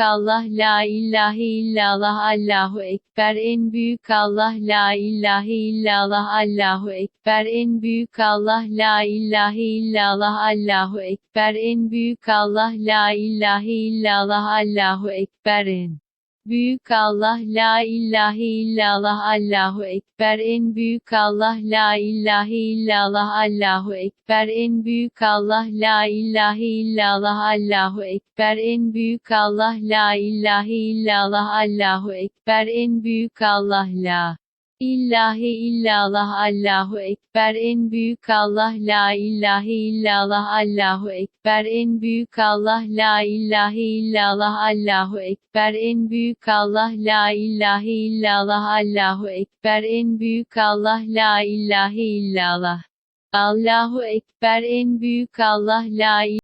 Allah la ilahe illallah Allahu ekber. En büyük Allah la ilahe illallah Allahu ekber. En büyük Allah la ilahe illallah Allahu ekber. En büyük Allah la ilahe illallah Allahu ekber en Büyük Allah la ilahe illallah Allahu ekber. En büyük Allah la ilahe illallah Allahu ekber. En büyük Allah la ilahe illallah Allahu ekber. En büyük Allah la ilahe illallah Allahu ekber. En büyük Allah la İllahi illallah Allahu Ekber en büyük Allah la ilahe illallah Allahu Ekber en büyük Allah la ilahe illallah Allahu Ekber en büyük Allah la ilahe illallah Allahu Ekber en büyük Allah la ilahe illallah Allahu Ekber en büyük Allah la